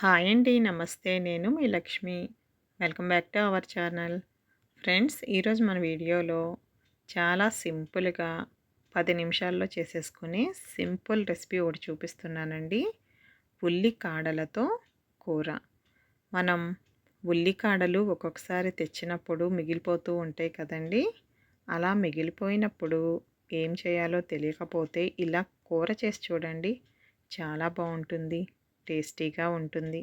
Hi అండి నమస్తే. నేను మీ Lakshmi. Welcome back to our channel. Friends ఈరోజు మన వీడియోలో చాలా సింపుల్గా పది నిమిషాల్లో చేసేసుకుని సింపుల్ రెసిపీ ఒకటి చూపిస్తున్నానండి. ఉల్లికాడలతో కూర. మనం ఉల్లికాడలు ఒక్కొక్కసారి తెచ్చినప్పుడు మిగిలిపోతూ ఉంటాయి కదండి. అలా మిగిలిపోయినప్పుడు ఏం చేయాలో తెలియకపోతే ఇలా కూర చేసి చూడండి. చాలా బాగుంటుంది. టేస్టీగా ఉంటుంది.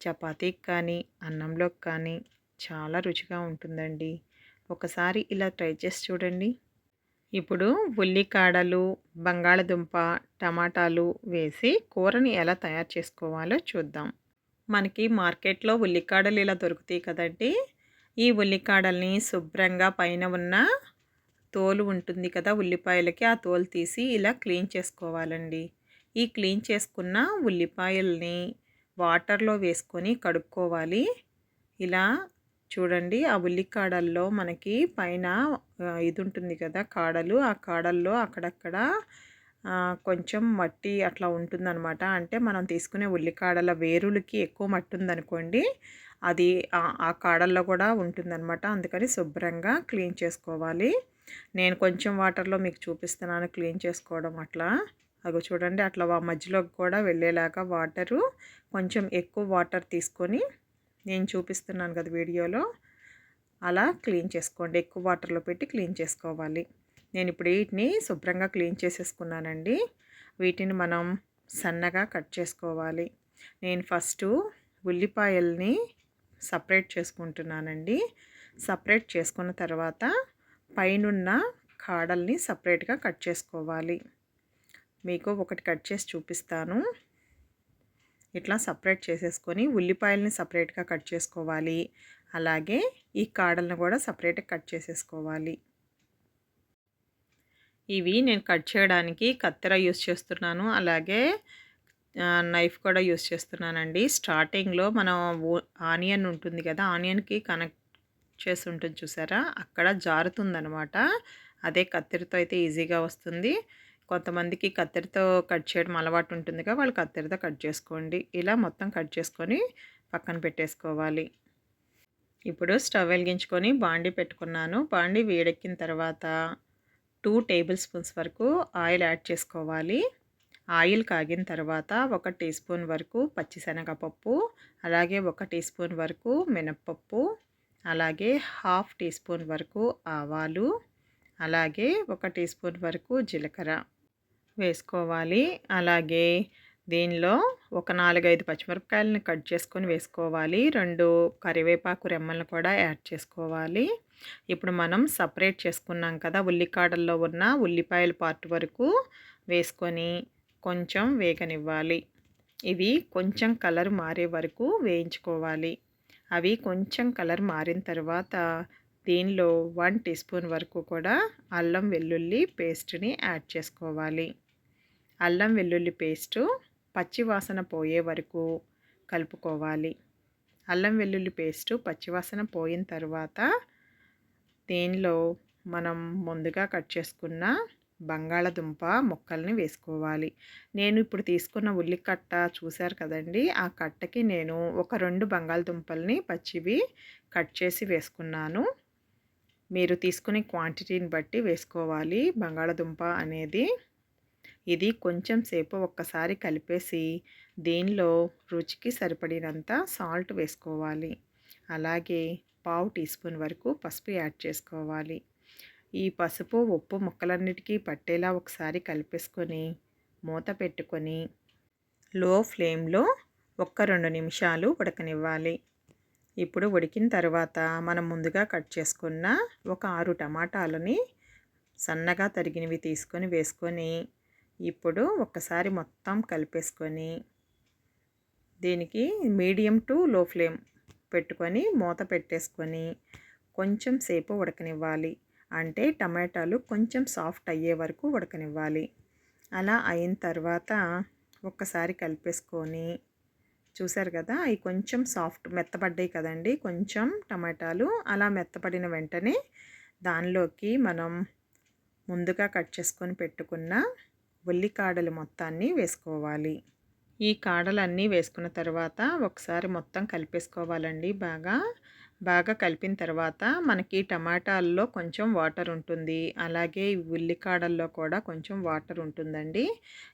చపాతీకి కానీ అన్నంలోకి కానీ చాలా రుచిగా ఉంటుందండి. ఒకసారి ఇలా ట్రై చేసి చూడండి. ఇప్పుడు ఉల్లికాడలు బంగాళదుంప టమాటాలు వేసి కూరని ఎలా తయారు చేసుకోవాలో చూద్దాం. మనకి మార్కెట్లో ఉల్లికాడలు ఇలా దొరుకుతాయి కదండి. ఈ ఉల్లికాడల్ని శుభ్రంగా పైన ఉన్న తోలు ఉంటుంది కదా ఉల్లిపాయలకి ఆ తోలు తీసి ఇలా క్లీన్ చేసుకోవాలండి. ఈ క్లీన్ చేసుకున్న ఉల్లిపాయల్ని వాటర్లో వేసుకొని కడుక్కోవాలి. ఇలా చూడండి ఆ ఉల్లికాడల్లో మనకి పైన ఇది ఉంటుంది కదా కాడలు ఆ కాడల్లో అక్కడక్కడ కొంచెం మట్టి అట్లా ఉంటుందన్నమాట. అంటే మనం తీసుకునే ఉల్లికాడల వేరులకి ఎక్కువ మట్టి ఉందనుకోండి అది ఆ కాడల్లో కూడా ఉంటుందన్నమాట. అందుకని శుభ్రంగా క్లీన్ చేసుకోవాలి. నేను కొంచెం వాటర్లో మీకు చూపిస్తున్నాను క్లీన్ చేసుకోవడం అట్లా. అగో చూడండి అట్లా మధ్యలోకి కూడా వెళ్ళేలాగా వాటరు కొంచెం ఎక్కువ వాటర్ తీసుకొని నేను చూపిస్తున్నాను కదా వీడియోలో అలా క్లీన్ చేసుకోండి. ఎక్కువ వాటర్లో పెట్టి క్లీన్ చేసుకోవాలి. నేను ఇప్పుడు వీటిని శుభ్రంగా క్లీన్ చేసేసుకున్నానండి. వీటిని మనం సన్నగా కట్ చేసుకోవాలి. నేను ఫస్ట్ ఉల్లిపాయల్ని సపరేట్ చేసుకుంటున్నానండి. సపరేట్ చేసుకున్న తర్వాత పైనున్న కాడల్ని సపరేట్గా కట్ చేసుకోవాలి. మీకు ఒకటి కట్ చేసి చూపిస్తాను. ఇట్లా సపరేట్ చేసేసుకొని ఉల్లిపాయలని సపరేట్గా కట్ చేసుకోవాలి. అలాగే ఈ కాడలను కూడా సపరేట్గా కట్ చేసేసుకోవాలి. ఇవి నేను కట్ చేయడానికి కత్తెర యూస్ చేస్తున్నాను. అలాగే నైఫ్ కూడా యూస్ చేస్తున్నానండి. స్టార్టింగ్లో మనం ఆనియన్ ఉంటుంది కదా ఆనియన్కి కనెక్ట్ చేసి ఉంటుంది చూసారా? అక్కడ జారుతుందనమాట అదే కత్తెరతో అయితే ఈజీగా వస్తుంది. కొంతమందికి కత్తెరతో కట్ చేయడం అలవాటు ఉంటుందిగా వాళ్ళు కత్తెరతో కట్ చేసుకోండి. ఇలా మొత్తం కట్ చేసుకొని పక్కన పెట్టేసుకోవాలి. ఇప్పుడు స్టవ్ వెలిగించుకొని బాండి పెట్టుకున్నాను. బాండి వేడెక్కిన తర్వాత టూ టేబుల్ స్పూన్స్ వరకు ఆయిల్ యాడ్ చేసుకోవాలి. ఆయిల్ కాగిన తర్వాత ఒక టీ స్పూన్ వరకు పచ్చిశనగపప్పు అలాగే ఒక టీ స్పూన్ వరకు మినప్పప్పు అలాగే హాఫ్ టీ స్పూన్ వరకు ఆవాలు అలాగే ఒక టీ స్పూన్ వరకు జీలకర్ర. వేసుకోవాలి. అలాగే దీనిలో ఒక నాలుగైదు పచ్చిమిరపకాయలను కట్ చేసుకొని వేసుకోవాలి. రెండు కరివేపాకు రెమ్మలను కూడా యాడ్ చేసుకోవాలి. ఇప్పుడు మనం సపరేట్ చేసుకున్నాం కదా ఉల్లికాడల్లో ఉన్న ఉల్లిపాయల పార్ట్ వరకు వేసుకొని కొంచెం వేగనివ్వాలి. ఇవి కొంచెం కలర్ మారే వరకు వేయించుకోవాలి. అవి కొంచెం కలర్ మారిన తర్వాత దీనిలో వన్ టీ స్పూన్ వరకు కూడా అల్లం వెల్లుల్లి పేస్ట్ని యాడ్ చేసుకోవాలి. అల్లం వెల్లుల్లి పేస్టు పచ్చివాసన పోయే వరకు కలుపుకోవాలి. అల్లం వెల్లుల్లి పేస్టు పచ్చివాసన పోయిన తర్వాత దీనిలో మనం ముందుగా కట్ చేసుకున్న బంగాళదుంప ముక్కల్ని వేసుకోవాలి. నేను ఇప్పుడు తీసుకున్న ఉల్లికట్ట చూశారు కదండి ఆ కట్టకి నేను ఒక రెండు బంగాళదుంపల్ని పచ్చివి కట్ చేసి వేసుకున్నాను. మీరు తీసుకునే క్వాంటిటీని బట్టి వేసుకోవాలి. బంగాళదుంప అనేది ఇది కొంచెం సేపు ఒక్కసారి కలిపేసి దీనిలో రుచికి సరిపడినంత సాల్ట్ వేసుకోవాలి. అలాగే పావు టీ స్పూన్ వరకు పసుపు యాడ్ చేసుకోవాలి. ఈ పసుపు ఉప్పు ముక్కలన్నిటికీ పట్టేలా ఒకసారి కలిపేసుకొని మూత పెట్టుకొని లో ఫ్లేమ్లో ఒక్క రెండు నిమిషాలు ఉడకనివ్వాలి. ఇప్పుడు ఉడికిన తర్వాత మనం ముందుగా కట్ చేసుకున్న ఒక ఆరు టమాటాలని సన్నగా తరిగినవి తీసుకొని వేసుకొని ఇప్పుడు ఒక్కసారి మొత్తం కలిపేసుకొని దీనికి మీడియం టు లో ఫ్లేమ్ పెట్టుకొని మూత పెట్టేసుకొని కొంచెం సేపు ఉడకనివ్వాలి. అంటే టమాటాలు కొంచెం సాఫ్ట్ అయ్యే వరకు ఉడకనివ్వాలి. అలా అయిన తర్వాత ఒక్కసారి కలిపేసుకొని చూశారు కదా అవి కొంచెం సాఫ్ట్ మెత్తపడ్డాయి కదండి. కొంచెం టమాటాలు అలా మెత్తపడిన వెంటనే దానిలోకి మనం ముందుగా కట్ చేసుకొని పెట్టుకున్న ఉల్లికాడలు మొత్తాన్ని వేసుకోవాలి. ఈ కాడలన్నీ వేసుకున్న తర్వాత ఒకసారి మొత్తం కలిపేసుకోవాలండి బాగా. బాగా కలిపిన తర్వాత మనకి టమాటాల్లో కొంచెం వాటర్ ఉంటుంది. అలాగే ఉల్లికాడల్లో కూడా కొంచెం వాటర్ ఉంటుందండి.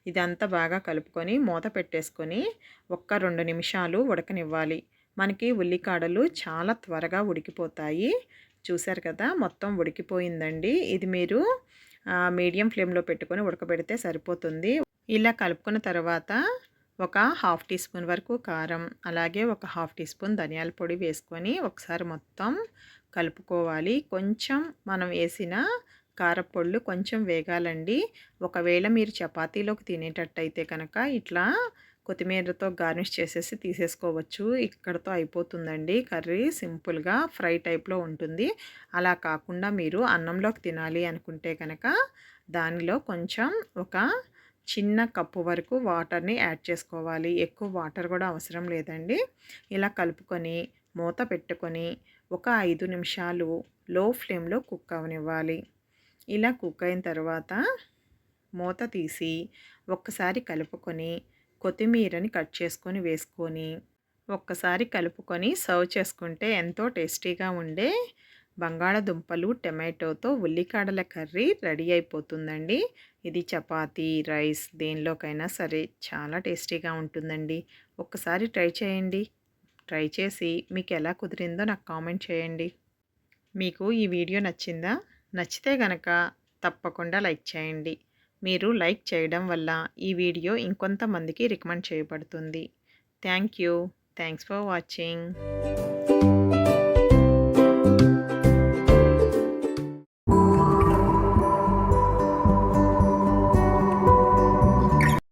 ఇదంతా బాగా కలుపుకొని మూత పెట్టేసుకొని ఒక్క రెండు నిమిషాలు ఉడకనివ్వాలి. మనకి ఉల్లికాడలు చాలా త్వరగా ఉడికిపోతాయి. చూశారు కదా మొత్తం ఉడికిపోయిందండి. ఇది మీరు మీడియం ఫ్లేమ్లో పెట్టుకొని ఉడకబెడితే సరిపోతుంది. ఇలా కలుపుకున్న తర్వాత ఒక హాఫ్ టీ స్పూన్ వరకు కారం అలాగే ఒక హాఫ్ టీ స్పూన్ ధనియాల పొడి వేసుకొని ఒకసారి మొత్తం కలుపుకోవాలి. కొంచెం మనం వేసిన కారపొళ్ళు కొంచెం వేగాలండి. ఒకవేళ మీరు చపాతీలోకి తినేటట్టయితే కనుక ఇట్లా కొత్తిమీరతో గార్నిష్ చేసేసి తీసేసుకోవచ్చు. ఇక్కడతో అయిపోతుందండి. కర్రీ సింపుల్గా ఫ్రై టైప్లో ఉంటుంది. అలా కాకుండా మీరు అన్నంలోకి తినాలి అనుకుంటే కనుక దానిలో కొంచెం ఒక చిన్న కప్పు వరకు వాటర్ని యాడ్ చేసుకోవాలి. ఎక్కువ వాటర్ కూడా అవసరం లేదండి. ఇలా కలుపుకొని మూత పెట్టుకొని ఒక ఐదు నిమిషాలు లో ఫ్లేమ్లో కుక్ అవనివ్వాలి. ఇలా కుక్ అయిన తర్వాత మూత తీసి ఒక్కసారి కలుపుకొని కొత్తిమీరని కట్ చేసుకొని వేసుకొని ఒక్కసారి కలుపుకొని సర్వ్ చేసుకుంటే ఎంతో టేస్టీగా ఉండే బంగాళదుంపలు టమాటోతో ఉల్లికాడల కర్రీ రెడీ అయిపోతుందండి. ఇది చపాతీ రైస్ దేనిలోకైనా సరే చాలా టేస్టీగా ఉంటుందండి. ఒక్కసారి ట్రై చేయండి. ట్రై చేసి మీకు ఎలా కుదిరిందో నాకు కామెంట్ చేయండి. మీకు ఈ వీడియో నచ్చిందా? నచ్చితే గనక తప్పకుండా లైక్ చేయండి. మీరు లైక్ చేయడం వల్ల ఈ వీడియో ఇంకొంతమందికి రికమెండ్ చేయబడుతుంది. Thank you. Thanks for watching.